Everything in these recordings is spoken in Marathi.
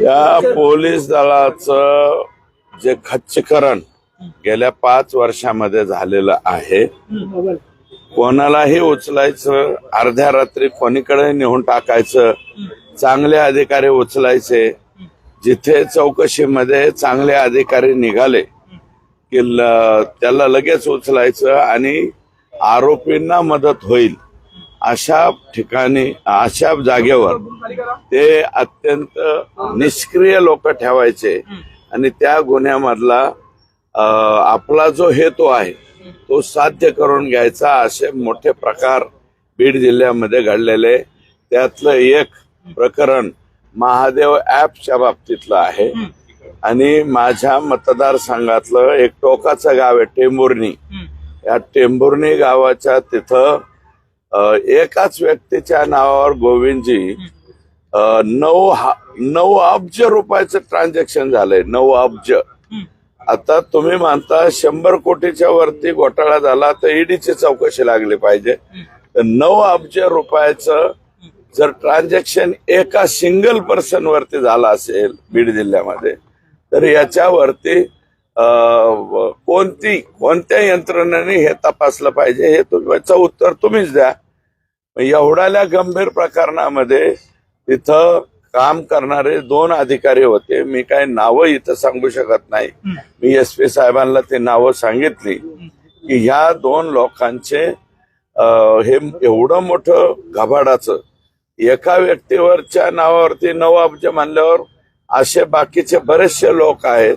या पोलीस दलाचं जे खच्चीकरण गेल्या पाच वर्षामध्ये झालेलं आहे कोणालाही उचलायचं अर्ध्या रात्री कोणीकडे नेऊन टाकायचं चांगले अधिकारी उचलायचे जिथे चौकशीमध्ये चांगले अधिकारी निघाले की ल- त्याला लगेच उचलायचं आणि आरोपींना मदत होईल. अशा ठिकाणी अशा जागेवर ते अत्यंत निष्क्रिय लोक ठेवायचे. आणि त्या गुन्ह्यामधला आपला जो हेतू आहे तो साध्य करून घ्यायचा असे मोठे प्रकार बीड जिल्ह्यामध्ये घडलेले. त्यातलं एक प्रकरण महादेव ऍपच्या बाबतीतलं आहे. आणि माझ्या मतदारसंघातलं एक टोकाचं गाव आहे टेंभुर्णी या टेंभुर्णी गावाच्या तिथं एकाच व्यक्तीच्या नावावर गोविंदजी नऊ नऊ अब्ज रुपयाचं ट्रान्झॅक्शन झालंय नऊ अब्ज. आता तुम्ही म्हणता शंभर कोटीच्या वरती घोटाळा झाला तर ईडीची चौकशी लागली पाहिजे. तर नऊ अब्ज रुपयाचं जर ट्रान्झॅक्शन एका सिंगल पर्सन वरती झाला असेल बीड जिल्ह्यामध्ये तर याच्यावरती कोणती कोणत्या यंत्रणेने हे तपासलं पाहिजे हे तुम्ही उत्तर तुम्हीच द्या. एवढ्याल्या गंभीर प्रकरणामध्ये तिथं काम करणारे दोन अधिकारी होते. मी काय नावं इथं सांगू शकत नाही. मी एस पी साहेबांना ते नावं सांगितली. की ह्या दोन लोकांचे हे एवढं मोठं घबाडाचं एका व्यक्तीवरच्या नावावरती नऊ अब्ज मानल्यावर असे बाकीचे बरेचसे लोक आहेत.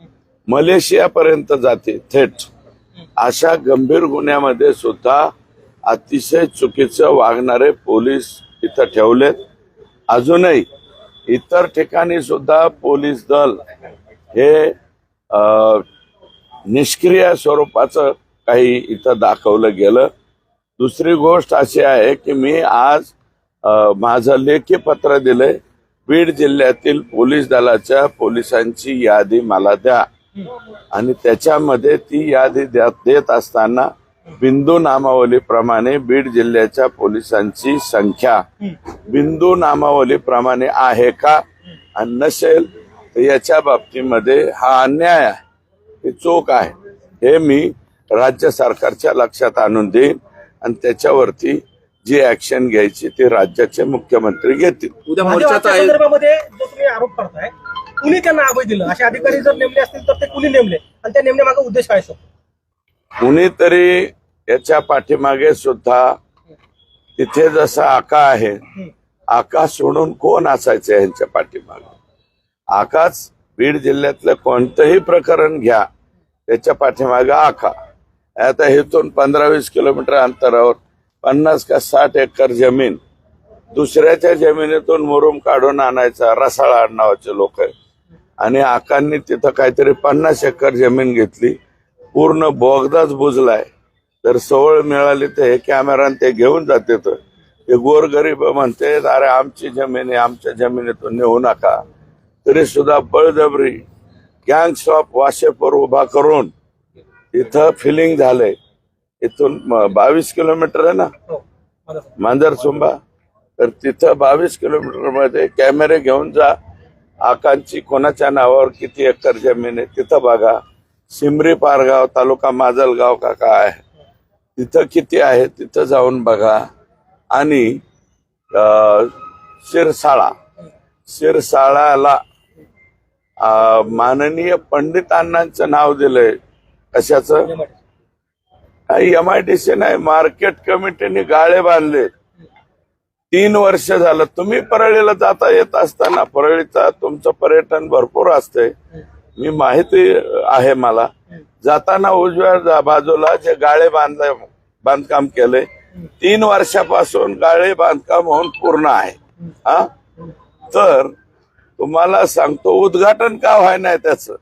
मलेशियापर्यंत जाते थेट. अशा गंभीर गुन्ह्यामध्ये सुद्धा अतिशय चुकीचं वागणारे पोलीस इथं ठेवलेत. अजूनही इतर ठिकाणी सुद्धा पोलीस दल हे निष्क्रिय स्वरूपाचं काही इथं दाखवलं गेलं. दुसरी गोष्ट अशी आहे की मी आज माझं लेखी पत्र दिले बीड जिल्ह्यातील पोलीस दलाच्या पोलिसांची यादी मला द्या. आणि त्याच्यामध्ये ती यादी देत असताना बिंदू नामावलीप्रमाणे बीड जिल्ह्याच्या पोलिसांची संख्या बिंदू नामावलीप्रमाणे आहे का? आणि नसेल तर याच्या बाबतीमध्ये हा अन्याय आहे. ही चूक आहे. हे मी राज्य सरकारच्या लक्षात आणून देईन आणि त्याच्यावरती जी ऍक्शन घ्यायची ती राज्याचे मुख्यमंत्री घेतील. उद्या मोर्चाचा तुम्ही आरोप करताय कुणी त्यांना अभय दिलं? असे अधिकारी जर नेमले असतील तर ते कुणी नेमले? आणि त्या नेमण्यामागे उद्देश काय असतो? कुणीतरी याच्या पाठीमागे सुद्धा तिथे जसा आका आहे आका सोडून कोण असायचं यांच्या पाठीमागे? आकाच बीड जिल्ह्यातलं कोणतंही प्रकरण घ्या त्याच्या पाठीमागे आका. आता इथून पंधरा वीस किलोमीटर अंतरावर पन्नास का साठ एकर जमीन दुसऱ्याच्या जमिनीतून मुरुम काढून आणायचा रसाळा नावाचे लोक आहेत. आणि आकांनी तिथं काहीतरी पन्नास एकर जमीन घेतली. पूर्ण बोगदाच बुजलाय. तर सवळ मिळाली तर हे कॅमेरान ते घेऊन जाते तर. ते गोरगरीब म्हणते अरे आमची जमीन आहे आमच्या जमिनीतून नेऊ नका. तरी सुद्धा बळजबरी गँग ऑफ वाशेपूर उभा करून इथं फिलिंग झालंय. इथून बावीस किलोमीटर आहे ना? हो माझा मांजरसुंबा तर तिथं बावीस किलोमीटरमध्ये कॅमेरे घेऊन जा. आकांची कोणाच्या नावावर किती एकर जमीन आहे तिथं बघा. सिमरी पारगाव तालुका माजलगाव का काय? आहे तिथं किती आहे तिथं जाऊन बघा. आणि शिरसाळा. शिरसाळाला माननीय पंडित अण्णांचं नाव दिलंय. कशाचं? एम आय डी सी नाही मार्केट कमिटीने गाळे बांधले तीन वर्ष झालं. तुम्ही परळीला जाता येत असताना परळीचा तुमचं पर्यटन भरपूर असतंय. मी माहिती आहे मला. जाताना उजव्या जा- बाजूला जे गाळे बांधले बांधकाम केले तीन वर्षापासून गाळे बांधकाम होऊन पूर्ण आहे. हा? तर तुम्हाला सांगतो उद्घाटन का व्हाय नाही त्याचं?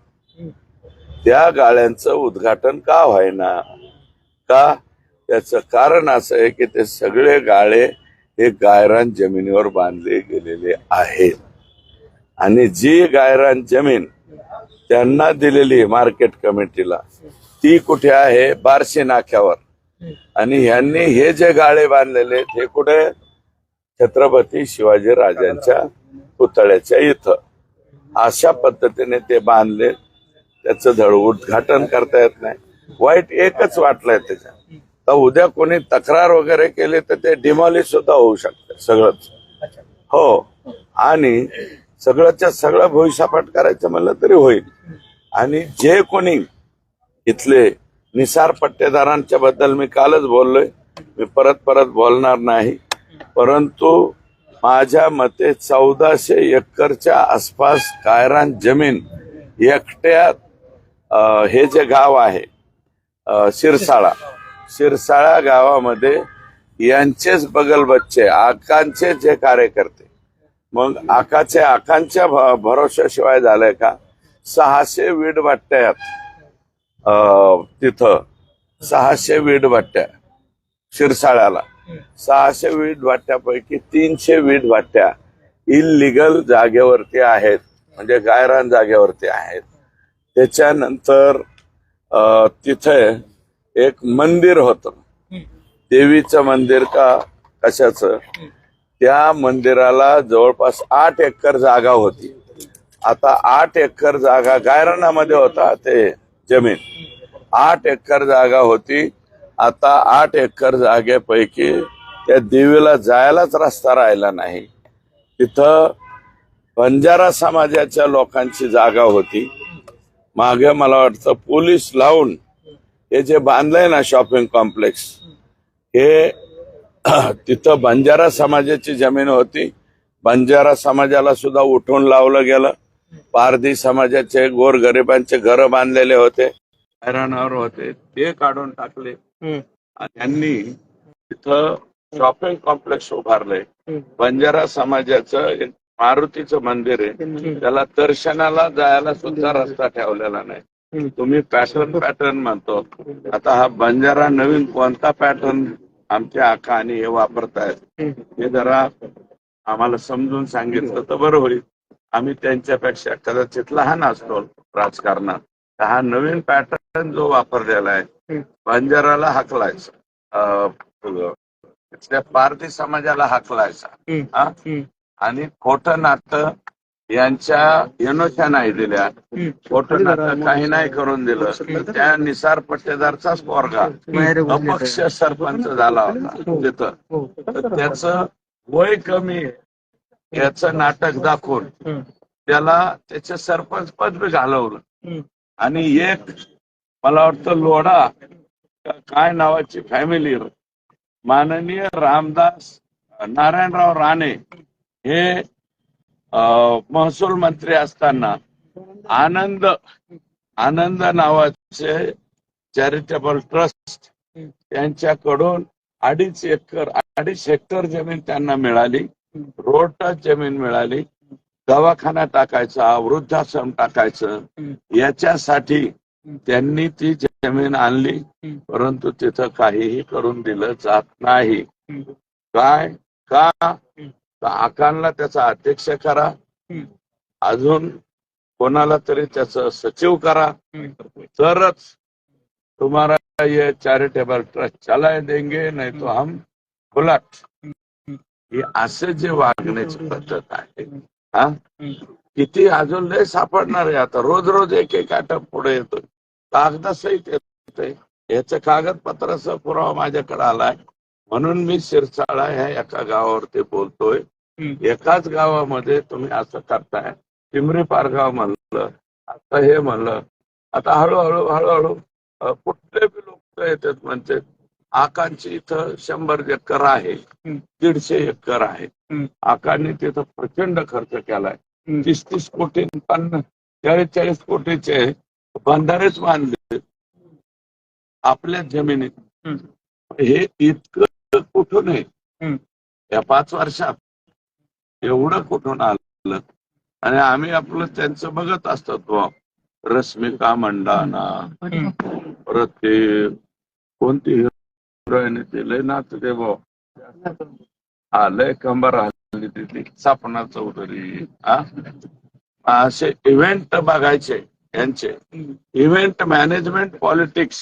त्या गाळ्यांचं उद्घाटन का व्हायना? का? त्याचं कारण असं आहे की ते सगळे गाळे हे गायरान जमिनीवर बांधले गेलेले आहेत आणि जी गायरान जमीन त्यांना दिलेली आहे मार्केट कमिटीला ती कुठे आहे? बारशे नाक्यावर. आणि ह्यांनी हे जे गाळे बांधलेले आहेत, हे कुठे? छत्रपती शिवाजी राजांच्या पुतळ्याच्या इथं. अशा पद्धतीने ते बांधले. त्याचं धड उद्घाटन करता येत नाही. वाईट एकच वाटलंय त्याच्या तर उद्या कोणी तक्रार वगैरे केली तर ते डिमॉलिश सुद्धा होऊ शकते सगळंच. हो. आणि सगळ्याच्या सगळं भविष्यपाठ करायचं म्हणलं तरी होईल. आणि जे कोणी इथले निसार पट्टेदारांच्या बद्दल मी कालच बोललोय मी परत परत बोलणार नाही. परंतु माझ्या मते चौदाशे एकरच्या आसपास कायरान जमीन एकट्या अं, हे जे गाव आहे शिरसाळा शिरसाळा गावामध्ये यांचेच बगल बच्चे आकांचे जे कार्यकर्ते. मग आकाचे आकांच्या भरोशाशिवाय झालंय का? सहाशे वीड भट्ट्यात अं, तिथं. सहाशे वीड भट्ट्या शिरसाळ्याला. सहाशे वीड भट्ट्यापैकी तीनशे वीड भट्ट्या इलिगल जागेवरती आहेत. म्हणजे गायरान जागेवरती आहेत. त्याच्यानंतर अं, तिथे एक मंदिर होतं. देवीचं मंदिर का कशाचं? त्या मंदिराला जवळपास आठ एकर जागा होती. आता आठ एकर जागा गायरानामध्ये होता ते जमीन. आठ एकर जागा होती. आता आठ एकर जागेपैकी त्या देवीला जायलाच रस्ता राहिला नाही. तिथं बंजारा समाजाच्या लोकांची जागा होती. मागे मला वाटतं पोलीस लावून हे जे बांधलंय ना शॉपिंग कॉम्प्लेक्स हे तिथं बंजारा समाजाची जमीन होती. बंजारा समाजाला सुद्धा उठून लावलं गेलं. पारधी समाजाचे गोर गरिबांचे घर बांधलेले होते. हैराणावर होते. ते काढून टाकले. त्यांनी तिथं शॉपिंग कॉम्प्लेक्स उभारले. बंजारा समाजाचं एक मारुतीचं मंदिर आहे. त्याला दर्शनाला जायला सुद्धा रस्ता ठेवलेला नाही. तुम्ही पॅटर्न पॅटर्न म्हणतो. आता हा बंजारा नवीन कोणता पॅटर्न आमच्या आका आणि हे वापरतायत? हे जरा आम्हाला समजून सांगितलं तर बरं होईल. आम्ही त्यांच्यापेक्षा कदाचित लहान असतो राजकारणात. तर हा नवीन पॅटर्न जो वापरलेला आहे. बंजाराला हाकलायचा. तिथल्या पारधी समाजाला हाकलायचा. आणि खोटं नातं यांच्या यनोच्या नाही दिल्या नातं काही नाही करून दिलं. तर त्या निसार पट्टेदारचाच पोरगा. अपक्ष सरपंच झाला होता तिथं. हो. त्याचं वय कमी याचं नाटक दाखवून. त्याला त्याचे सरपंच पद बी घालवलं. आणि एक मला वाटतं लोढा काय नावाची फॅमिली माननीय रामदास नारायणराव राणे हे महसूल मंत्री असताना आनंद आनंद नावाचे चॅरिटेबल ट्रस्ट यांच्याकडून अडीच एकर अडीच हेक्टर जमीन त्यांना मिळाली. रोड टच जमीन मिळाली. दवाखाना टाकायचा वृद्धाश्रम टाकायचं. याच्यासाठी त्यांनी ती जमीन आणली. परंतु तिथं काहीही करून दिलं जात नाही. काय? का? तर आकांना त्याचा अध्यक्ष करा. अजून कोणाला तरी त्याचं सचिव करा. तरच तुम्हाला ये चॅरिटेबल ट्रस्ट चलाय देंगे नाही तो हम फुलाट हे असे जे वागण्याची पद्धत आहे हा? किती अजून लय सापडणार आहे आता. रोज रोज एक एक आटप पुढे येतो कागदासहित येतोय. याचं कागदपत्राचा पुरावा माझ्याकडे आलाय. म्हणून मी शिरसाळा ह्या एका गावावरती बोलतोय. एकाच गावामध्ये तुम्ही असं करताय. पिंपरी पारगाव म्हणलं आता हे म्हणलं. आता हळूहळू हळूहळू कुठले बी लोक येतात म्हणते आकांची इथं शंभर एकर आहे. दीडशे एकर आहे. आकांनी तिथं प्रचंड खर्च केलाय. तीस तीस कोटी पन्नास चाळीस चाळीस कोटीचे बंधारेच बांधले. आपल्या जमिनीत. हे इतकं कुठून आहे. या पाच वर्षात एवढं कुठून आलं? आणि आम्ही आपलं त्यांचं बघत असतो बुवा. रश्मिका मंडाना. परत ते कोणती हिरोईन ते? लय नाच ते भाऊ. हा लय कंबर हल्ली तिथली. सपना चौधरी हा? असे इव्हेंट बघायचे यांचे. इव्हेंट मॅनेजमेंट पॉलिटिक्स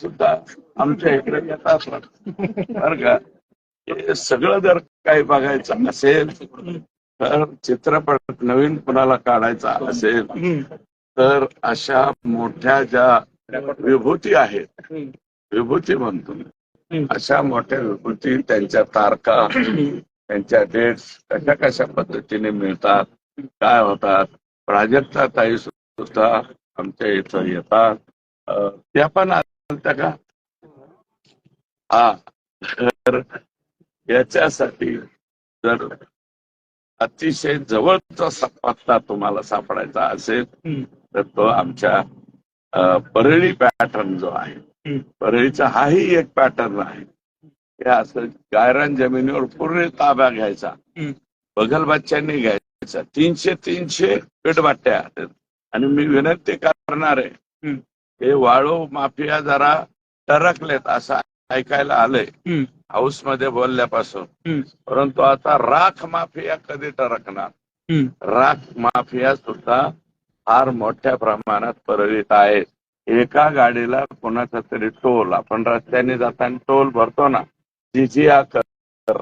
सुद्धा आमच्या इकडे येतात. बर का? हे सगळं जर काही बघायचं असेल तर चित्रपट नवीन कुणाला काढायचा असेल तर अशा मोठ्या ज्या विभूती आहेत विभूती म्हणतो अशा मोठ्या विभूती त्यांच्या तारखा त्यांच्या डेट्स कशा कशा पद्धतीने मिळतात काय होतात प्राजक्ता ताई सुद्धा आमच्या इथं येतात. त्या पण आलत्या का? हा तर याच्यासाठी जर अतिशय जवळचा स- पत्ता तुम्हाला सापडायचा असेल तर तो आमच्या परळी पॅटर्न जो आहे परळीचा हाही एक पॅटर्न आहे. हे असं गायरान जमिनीवर पूर्ण ताब्या घ्यायचा. बगलबाच्यांनी घ्यायचा. तीनशे तीनशे पेटबाट्या आणि मी विनंती करणार आहे हे वाळू माफिया जरा टरकलेत असं ऐकायला आलंय. हाऊसमध्ये बोलल्यापासून. परंतु आता राख माफिया कधी टरकणार? राख माफिया सुद्धा फार मोठ्या प्रमाणात परळीत आहे. एका गाडीला कोणाचा तरी टोल आपण रस्त्याने जाताना टोल भरतो ना जिजिया कर?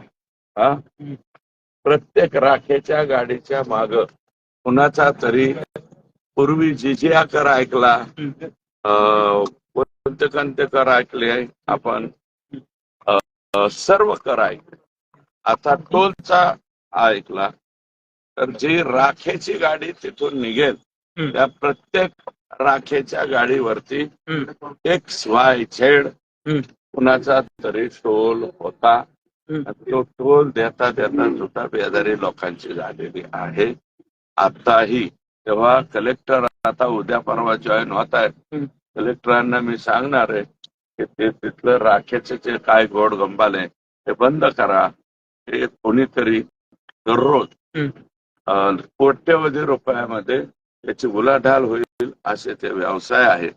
प्रत्येक राखेच्या गाडीच्या माग कुणाचा तरी पूर्वी जिजिया कर ऐकला कोणते कर ऐकले आपण सर्व कर ऐकले आता टोलचा ऐकला तर जी राखेची गाडी तिथून निघेल त्या प्रत्येक राखेच्या गाडीवरती एक्स वाय झेड कुणाचा तरी टोल होता. तो टोल देता देता सुद्धा बेजारी लोकांची झालेली आहे. आताही तेव्हा कलेक्टर आता उद्या परवा जॉईन होत आहेत. कलेक्टरांना मी सांगणार आहे की ते तिथलं राखेचे जे काय गोड गंबाले ते बंद करा. हे कोणीतरी दररोज कोट्यवधी रुपयामध्ये त्याची उलाढाल होईल असे ते व्यवसाय आहेत.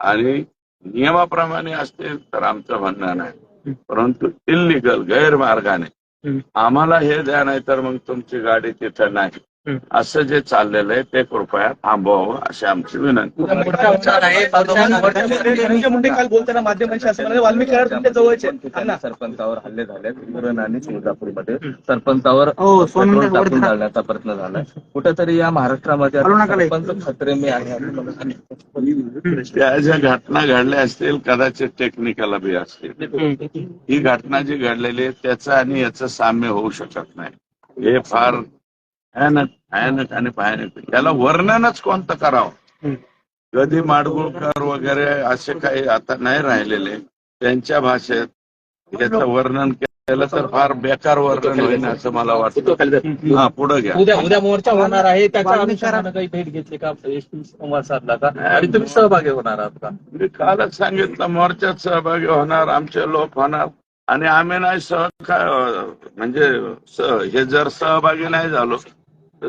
आणि नियमाप्रमाणे असतील तर आमचं म्हणणं नाही. परंतु इलिगल गैरमार्गाने आम्हाला हे द्या नाही तर मग तुमची गाडी तिथं नाही. असं जे चाललेलं आहे ते कृपया थांबवावं अशी आमची विनंती. धनंजय मुंडे काल बोलताना माध्यमांशी असं म्हणाले वाल्मिकी कराड तुमच्या जवळचे आहेत. आहे ना? सरपंचावर हल्ले झाले उरण आणि तुळजापूरमध्ये. सरपंचावर हो, टाकून जाळण्याचा प्रयत्न झाला कुठेतरी या महाराष्ट्रामध्ये. सरपंच खतरे मी आहे. त्या ज्या घटना घडल्या असतील कदाचित टेक्निकल बी असतील. ही घटना जी घडलेली आहे त्याचं आणि याचं साम्य होऊ शकत नाही. हे फार भयानक भयानक आणि भयानक. त्याला वर्णनच कोणतं करावं? कधी माडगुळकर वगैरे असे काही आता नाही राहिलेले. त्यांच्या भाषेत याचं वर्णन केलं तर फार बेकार वर्णन होईल असं मला वाटतं. हा पुढे घ्या. उद्या उद्या मोर्चा होणार आहे. त्याच्या काही भेट घेतली का? एसटी संवाद साधला का? आणि तुम्ही सहभागी होणार आहात का? मी कालच सांगितलं मोर्चात सहभागी होणार आमचे लोक होणार. आणि आम्ही नाही सहकार म्हणजे हे जर सहभागी नाही झालो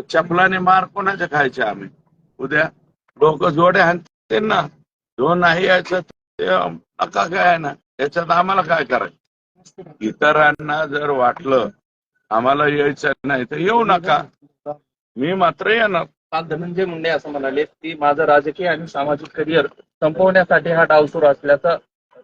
चपलाने मार कोणाच्या खायचे आम्ही? उद्या लोक जोडे हाणतील ना जो नाही यायचं ते नका काय ना याच्यात आम्हाला काय करायचं? इतरांना जर वाटलं आम्हाला यायचं नाही तर येऊ नका. मी मात्र येणार. काल धनंजय मुंडे असं म्हणाले की माझं राजकीय आणि सामाजिक करिअर संपवण्यासाठी हा डाव सुरू असल्याचं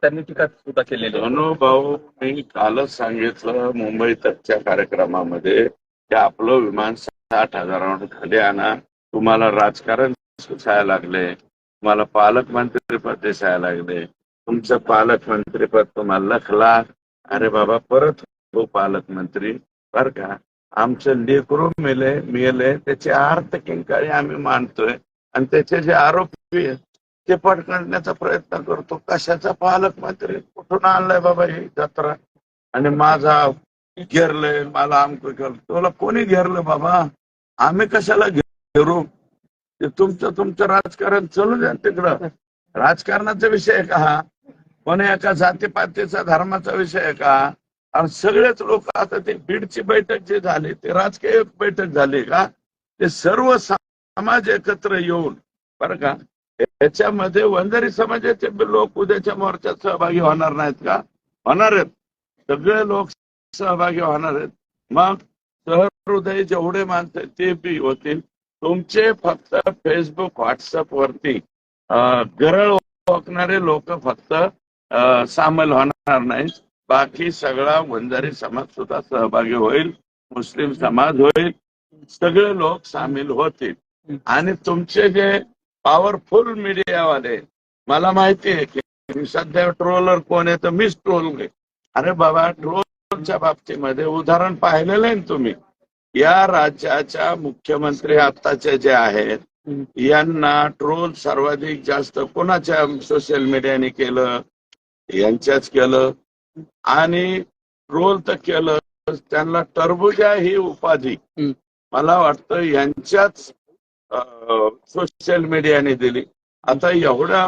त्यांनी टीका सुद्धा केलेली भाऊ मी कालच सांगितलं मुंबई तकच्या कार्यक्रमामध्ये की आपलं विमान साठ हजारावर खाली आणा. तुम्हाला राजकारण सुसायला लागले. तुम्हाला पालकमंत्रीपद दिसायला लागले. तुमचं पालकमंत्रीपद तुम्हाला लखला. अरे बाबा परत हो पालकमंत्री बर का? आमचं लेकरू मेले मेले त्याची अर्थ किंकाळी आम्ही मानतोय. आणि त्याचे जे आरोपी आहेत ते पडकाडण्याचा प्रयत्न करतो. कशाचा पालकमंत्री कुठून आणलाय बाबा ही जत्रा? आणि माझा घेरलंय मला आमक केलं तुला कोणी घेरलं बाबा? आम्ही कशाला घेऊ? ते तुमचं तुमचं राजकारण चालू द्या तिकडं. राजकारणाचा विषय का हा? कोणी एका जातीपातीचा धर्माचा विषय का? आणि सगळेच लोक आता ते बीडची बैठक जी झाली ते राजकीय बैठक झाली का? ते सर्व समाज एकत्र येऊन बरं का? याच्यामध्ये वंजारी समाजाचे लोक उद्याच्या मोर्चात सहभागी होणार नाहीत का? होणार आहेत. सगळे लोक सहभागी होणार आहेत. मग हृदय जेवढे माणसं आहेत ते बी होतील. तुमचे फक्त फेसबुक व्हॉट्सअप वरती गरळ ओळखणारे लोक फक्त सामील होणार नाहीत. बाकी सगळा वंजारी समाज सुद्धा सहभागी होईल. मुस्लिम समाज होईल. सगळे लोक सामील होतील. आणि तुमचे जे पॉवरफुल मीडियावाले मला माहिती आहे की सध्या ट्रोलर कोण आहे तर मीच ट्रोल अरे बाबा ट्रोलच्या बाबतीमध्ये उदाहरण पाहिलेलं आहे ना तुम्ही? या राज्याच्या मुख्यमंत्री आत्ताचे जे आहेत यांना ट्रोल सर्वाधिक जास्त कोणाच्या सोशल मीडियाने केलं यांच्याच केलं आणि ट्रोल तर केलं त्यांना टरबुजा ही उपाधी. मला वाटतं यांच्याच सोशल मीडियाने दिली आता एवढा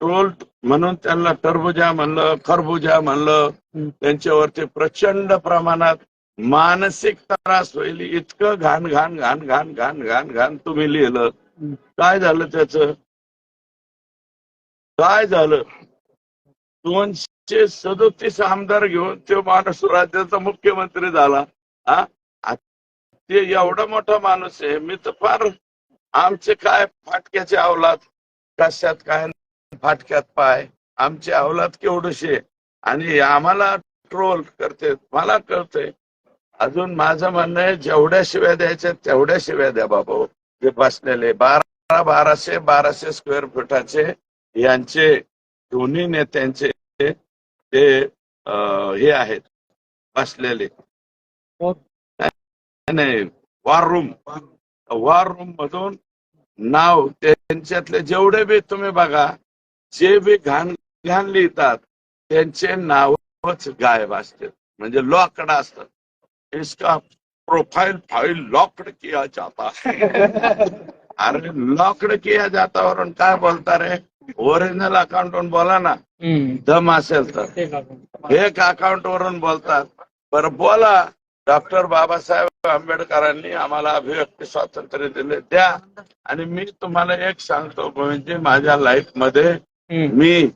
ट्रोल म्हणून त्यांना टरबुजा म्हणलं खरबुजा म्हणलं. त्यांच्यावरती प्रचंड प्रमाणात मानसिक त्रास होईल इतकं घाण घाण घाण घाण घाण घाण घाण तुम्ही लिहिलं. काय झालं त्याच? काय झालं? दोनशे सदोतीस आमदार घेऊन तो माणूस राज्याचा मुख्यमंत्री झाला. हा ते एवढा मोठा माणूस आहे. मी तर फार आमचे काय फाटक्याचे अवलाद? कशात काय फाटक्यात पाय. आमचे अवलाद केवढूशे? आणि आम्हाला ट्रोल करते. मला कळतंय. अजून माझं म्हणणं आहे जेवढ्या शिव्या द्यायच्या तेवढ्या शिव्या द्या बाबा. जे बसलेले बारा बाराशे बाराशे स्क्वेअर फुटाचे यांचे दोन्ही नेत्यांचे ते हे आहेत बसलेले. नाही वॉर रूम वॉर रूम मधून नाव त्यांच्यातले जेवढे बी तुम्ही बघा जे बी घाण घाण लिहितात त्यांचे नावच गायब असतात. म्हणजे लॉकड असतात. इसका प्रोफाइल फाइल लॉकड किया जाता है। अरे लॉकड किया जाता वरून काय बोलता रे ओरिजिनल अकाउंट बोला ना? दम असेल तर एक अकाउंट वरून बोलतात बरं बोला डॉक्टर बाबासाहेब आंबेडकरांनी आम्हाला अभिव्यक्ती स्वातंत्र्य दिले द्या. आणि मी तुम्हाला एक सांगतो म्हणजे माझ्या लाईफमध्ये मी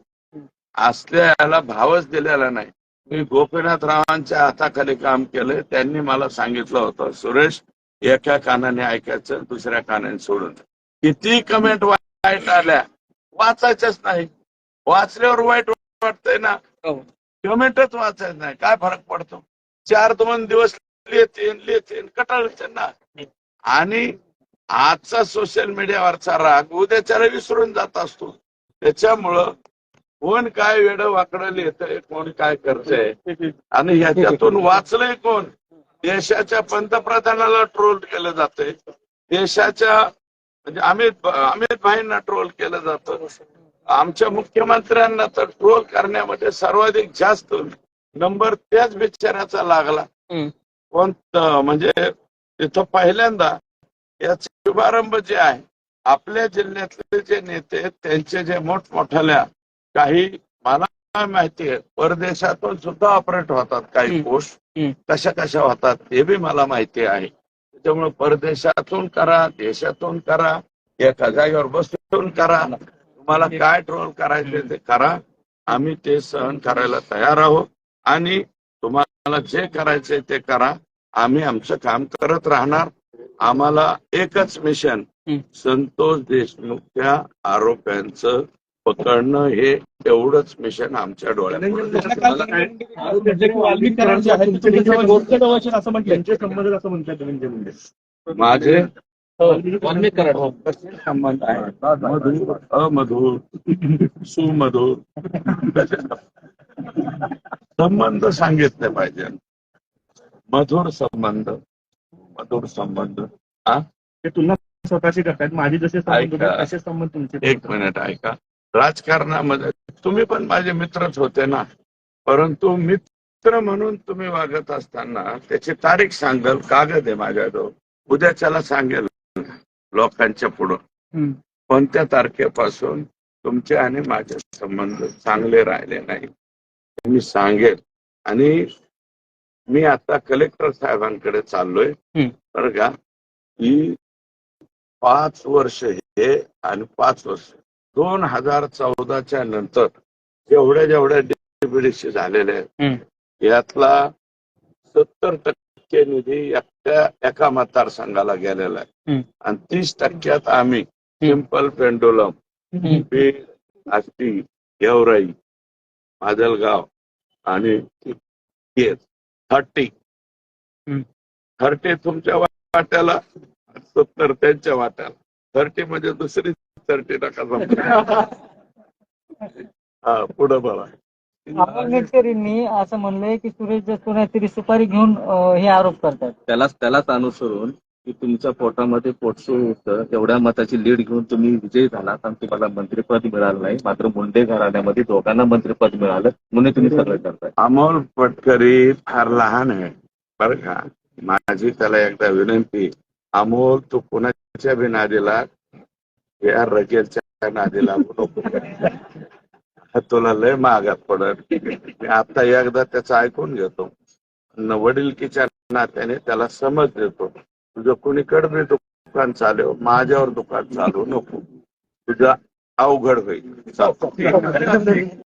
असल्या याला भावच दिलेला नाही. मी गोपीनाथ रावांच्या हाताखाली काम केलं. त्यांनी मला सांगितलं होतं सुरेश एका कानाने ऐकायचं दुसऱ्या कानाने सोडून किती कमेंट वाईट आल्या. वाचायच्याच नाही. वाचल्यावर वाईट वाटतंय ना. कमेंटच वाचायचं नाही. काय फरक पडतो? चार दोन दिवस लिहिते लिहिते कटाळते ना. आणि आजचा सोशल मीडियावरचा राग उद्याच्याला विसरून जात असतो. त्याच्यामुळं कोण काय वेड वाकडं लिहितंय कोण काय करतंय? आणि ह्याच्यातून वाचलंय कोण? देशाच्या पंतप्रधानाला ट्रोल केलं जातंय. देशाच्या म्हणजे अमित अमित भाईंना ट्रोल केलं जातं. आमच्या मुख्यमंत्र्यांना तर ट्रोल करण्यामध्ये सर्वाधिक जास्त नंबर त्याच बिचाऱ्याचा लागला. कोणतं म्हणजे तिथं पहिल्यांदा याचा शुभारंभ जे आहे आपल्या जिल्ह्यातले जे नेते त्यांचे जे मोठमोठ्याल्या काही मला माहिती आहे परदेशातून सुद्धा ऑपरेट होतात काही. पोस्ट. कशा कशा होतात ते बी मला माहिती आहे. त्याच्यामुळे परदेशातून करा देशातून करा एका जागेवर बसून करा. तुम्हाला काय ट्रोल करायचे ते करा. आम्ही ते सहन करायला तयार आहोत. आणि तुम्हाला जे करायचे ते करा. आम्ही आमचं काम करत राहणार. आम्हाला एकच मिशन. संतोष देशमुखच्या आरोप्यांचं पकडणं हे एवढंच मिशन आमच्या डोळ्यात असं म्हटलं त्यांचे संबंध असं म्हणतात धनंजय मुंडे. माझे? कराड कसे संबंध मधुर अमधुर सुमधुर. संबंध सांगितले पाहिजे. मधुर संबंध मधुर संबंध. ते तुलना स्वतःशी करतायत. माझे जसे संबंध तुमचे एक मिनिट ऐका. राजकारणामध्ये. तुम्ही पण माझे मित्रच होते ना. परंतु मित्र म्हणून तुम्ही वागत असताना त्याची तारीख सांगाल कागद आहे माझ्याजवळ. उद्याच्याला सांगेल लोकांच्या पुढं. कोणत्या तारखेपासून तुमचे आणि माझे संबंध चांगले राहिले नाही मी सांगेल. आणि मी आता कलेक्टर साहेबांकडे चाललोय. तर का? की पाच वर्ष हे आणि पाच वर्ष दोन हजार चौदाच्या नंतर जेवढ्या जेवढ्या डेप्युटेशी झालेल्या आहेत. यातला सत्तर टक्के निधी एकट्या एका मतदारसंघाला गेलेला आहे. आणि तीस टक्क्यात आम्ही सिंपल पेंडोलम. बीड आष्टी गेवराई माजलगाव आणि थर्टी. थर्टी तुमच्या वाट्याला सत्तर त्यांच्या वाट्याला थर्टी म्हणजे दुसरी थर्टी नका. हा पुढे बघा. आपण शेतकरींनी असं म्हणलंय की सुरेश काहीतरी सुपारी घेऊन हे आरोप करतात. त्यालाच त्यालाच अनुसरून की तुमच्या पोटामध्ये पोटसू होतं तेवढ्या मताची लीड घेऊन तुम्ही विजयी झालात आणि तुम्हाला मंत्रिपद मिळालं नाही. मात्र मुंडे घराण्यामध्ये दोघांना मंत्रिपद मिळालं म्हणून तुम्ही सगळं करताय. अमोल पटकरी फार लहान आहे बरं का. माझी त्याला एकदा विनंती अमोल तू कुणाच्या बी नादीला या रगेलच्या नादीला नको तुला लय महागात पडत मी आता एकदा त्याचं ऐकून घेतो. न वडिलकीच्या नात्याने त्याला समज देतो. तुझं कुणीकडे बी दुकान चालव माझ्यावर दुकान चालू नको. तुझं अवघड होईल.